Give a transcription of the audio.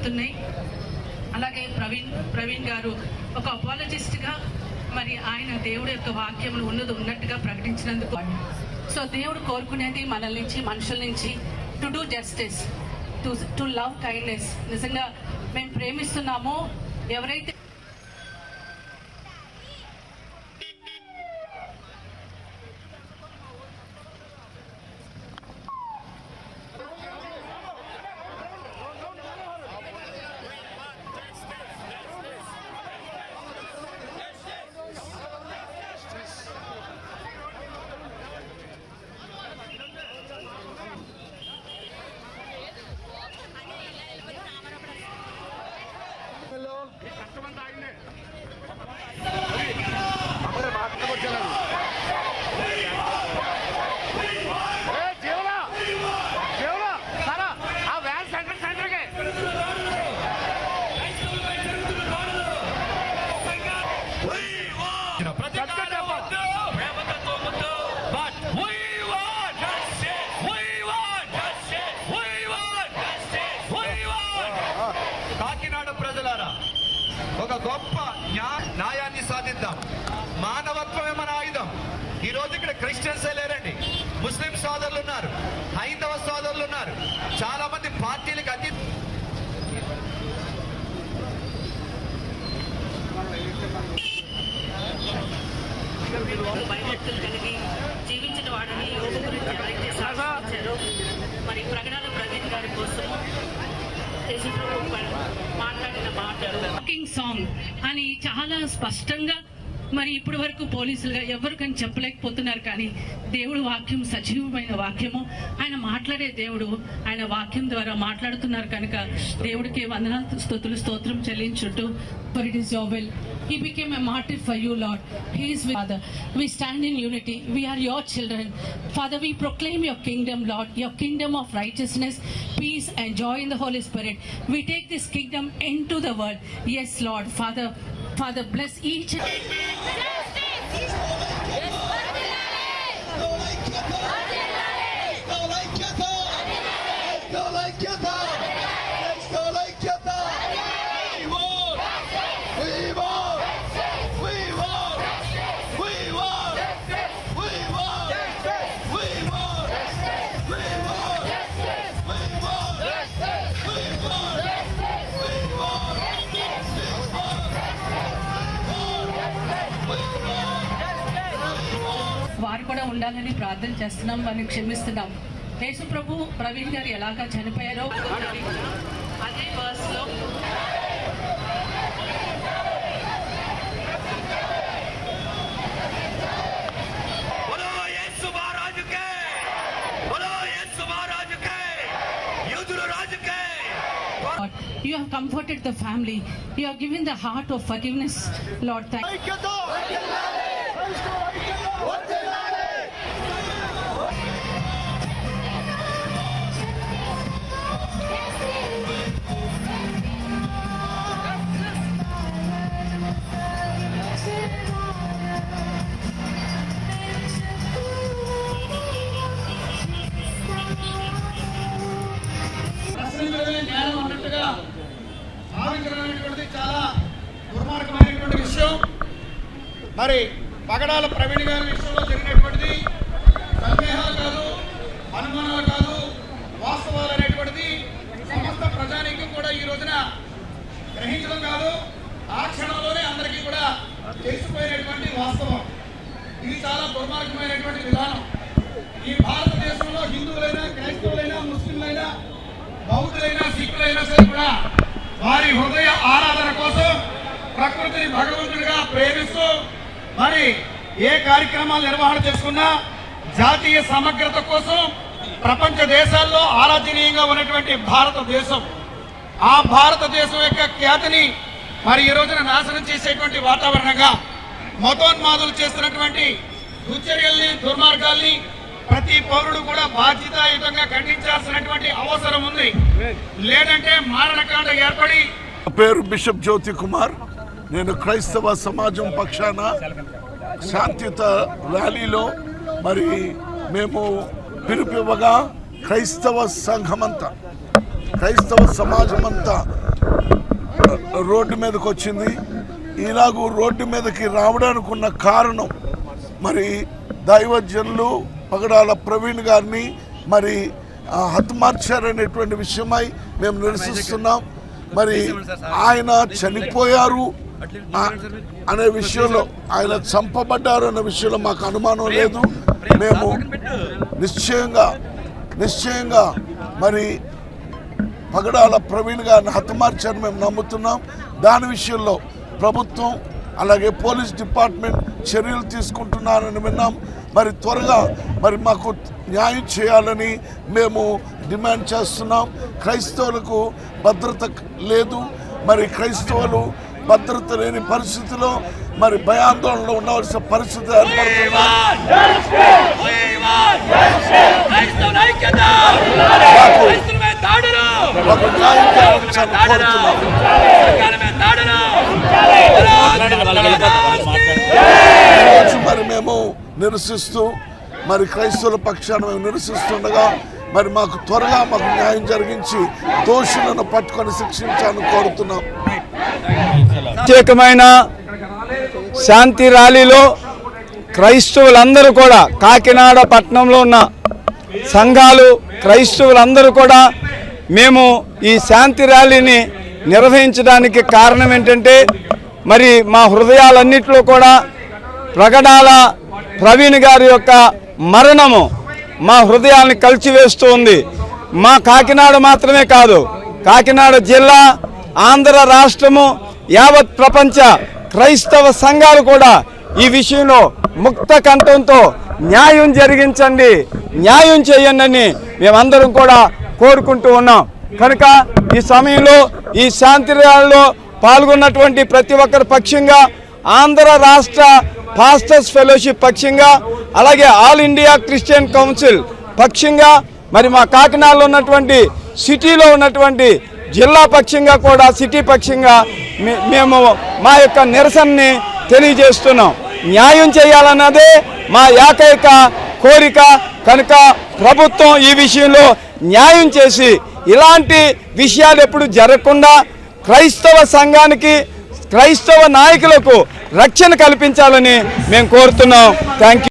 చెప్తున్నాయి. అలాగే ప్రవీణ్ ప్రవీణ్ గారు ఒక అపాలజిస్ట్గా మరి ఆయన దేవుడు యొక్క వాక్యములు ఉన్నది ఉన్నట్టుగా ప్రకటించినందుకు సో దేవుడు కోరుకునేది మనల్ నుంచి మనుషుల నుంచి to do justice to to love kindness నిజంగా మేము ప్రేమిస్తున్నామో. ఎవరైతే సోదరులు ఉన్నారు హైందవ సోదరులు ఉన్నారు చాలా మంది పార్టీలకు అతీత భయభక్తులు కలిగి జీవించిన వాడిని యోగ గురించి ఎవరైతే సాధించారో మరి ప్రకటన ప్రవీణ్ గారి కోసము యేసుప్రభు మాట్లాడిన మాటలు. వాకింగ్ సాంగ్ అని చాలా స్పష్టంగా మరి ఇప్పటి వరకు పోలీసులుగా ఎవరికని చెప్పలేకపోతున్నారు కానీ దేవుడు వాక్యం సజీవమైన వాక్యము. ఆయన మాట్లాడే దేవుడు ఆయన వాక్యం ద్వారా మాట్లాడుతున్నారు కనుక దేవుడికి వందన స్తోతులు స్తోత్రం చెల్లించుంటూ for it is Joel he became a martyr for you Lord his Father we stand in unity we are your children Father we proclaim your kingdom Lord your kingdom of righteousness peace and joy the Holy Spirit we take this kingdom into the world as Lord Father Father, bless each. వారు కూడా ఉండాలని ప్రార్థన చేస్తున్నాం వారిని క్షమిస్తున్నాం యేసు ప్రభు ప్రవీణ్ గారు ఎలాగ చనిపోయారో అదే వర్స్లో You have comforted the family. You have given the heart of forgiveness, Lord. Thank you. మరి పగడాల ప్రవీణ్ గారి విషయంలో జరిగినటువంటిది సందేహాలు కాదు అనుమానాలు కాదు వాస్తవాలు అనేటువంటిది సమస్త ప్రజానికి కూడా ఈ రోజున గ్రహించడం కాదు. ఆ క్షణంలోనే అందరికీ కూడా తెలిసిపోయినటువంటి వాస్తవం. ఇది చాలా దుర్మార్గమైనటువంటి విధానం. ఈ భారతదేశంలో హిందువులైనా క్రైస్తవులైనా ముస్లింలైనా బౌద్ధులైనా సిక్కులైనా సరే కూడా వారి హృదయ ఆరాధన కోసం ప్రకృతిని భగవంతుడిగా ప్రేమిస్తూ మరి ఏ కార్యక్రమాలు నిర్వహణ చేసుకున్నా జాతీయ సమగ్రత కోసం ప్రపంచ దేశాల్లో ఆరాధనీయంగా ఉన్నటువంటి భారతదేశం. ఆ భారతదేశం యొక్క ఖ్యాతిని మరి ఈ రోజున నాశనం చేసేటువంటి వాతావరణంగా మతోన్మాదులు చేస్తున్నటువంటి దుర్చర్యల్ని దుర్మార్గాల్ని ప్రతి పౌరుడు కూడా బాధ్యతాయుతంగా ఖండించాల్సినటువంటి అవసరం ఉంది. లేదంటే మారణకాండ ఏర్పడి పేరు బిషప్ జ్యోతి కుమార్. నేను క్రైస్తవ సమాజం పక్షాన శాంతియుత ర్యాలీలో మరి మేము పిలుపివ్వగా క్రైస్తవ సంఘమంతా క్రైస్తవ సమాజమంతా రోడ్డు మీదకి వచ్చింది. ఇలాగూ రోడ్డు మీదకి రావడానికి ఉన్న కారణం మరి దైవజనులు పగడాల ప్రవీణ్ గారిని మరి హతమార్చారనేటువంటి విషయమై మేము నిరసిస్తున్నాం. మరి ఆయన చనిపోయారు. అనే విషయంలో ఆయన చంపబడ్డారు అనే విషయంలో మాకు అనుమానం లేదు. మేము నిశ్చయంగా నిశ్చయంగా మరి పగడాల ప్రవీణ్ గారిని హతమార్చారని మేము నమ్ముతున్నాం. దాని విషయంలో ప్రభుత్వం అలాగే పోలీస్ డిపార్ట్మెంట్ చర్యలు తీసుకుంటున్నారని విన్నాం. మరి త్వరగా మరి మాకు న్యాయం చేయాలని మేము డిమాండ్ చేస్తున్నాం. క్రైస్తవులకు భద్రత లేదు. మరి క్రైస్తవులు భద్రత లేని పరిస్థితిలో మరి భయాందోళనలో ఉండవలసిన పరిస్థితి ఏర్పడుతుంది. మాకు న్యాయం ఈరోజు మరి మేము నిరసిస్తూ మరి క్రైస్తవుల పక్షాన మేము నిరసిస్తుండగా మరి మాకు త్వరగా మాకు న్యాయం జరిగించి దోషులను పట్టుకొని శిక్షించాలని కోరుతున్నాం. ప్రత్యేకమైన శాంతి ర్యాలీలో క్రైస్తవులందరూ కూడా కాకినాడ పట్టణంలో ఉన్న సంఘాలు క్రైస్తవులందరూ కూడా మేము ఈ శాంతి ర్యాలీని నిర్వహించడానికి కారణం ఏంటంటే మరి మా హృదయాలన్నింటిలో కూడా ప్రగడాల ప్రవీణ్ గారి యొక్క మరణము మా హృదయాన్ని కలిచివేస్తూ ఉంది. మా కాకినాడ మాత్రమే కాదు కాకినాడ జిల్లా ఆంధ్ర రాష్ట్రము యావత్ ప్రపంచ క్రైస్తవ సంఘాలు కూడా ఈ విషయంలో ముక్త కంఠంతో న్యాయం జరిగించండి న్యాయం చేయండి అని మేమందరం కూడా కోరుకుంటూ ఉన్నాం. కనుక ఈ సమయంలో ఈ శాంతి ర్యాలీలో పాల్గొన్నటువంటి ప్రతి ఒక్కరి పక్షంగా ఆంధ్ర రాష్ట్ర పాస్టర్స్ ఫెలోషిప్ పక్షంగా అలాగే ఆల్ ఇండియా క్రిస్టియన్ కౌన్సిల్ పక్షంగా మరి మా కాకినాడలో ఉన్నటువంటి సిటీలో ఉన్నటువంటి జిల్లా పక్షంగా కూడా సిటీ పక్షంగా మేము మా యొక్క నిరసనని తెలియజేస్తున్నాం. న్యాయం చేయాలన్నదే మా ఏకైక కోరిక. కనుక ప్రభుత్వం ఈ విషయంలో న్యాయం చేసి ఇలాంటి విషయాలు ఎప్పుడు జరగకుండా క్రైస్తవ సంఘానికి క్రైస్తవ నాయకులకు రక్షణ కల్పించాలని మేము కోరుతున్నాం. థ్యాంక్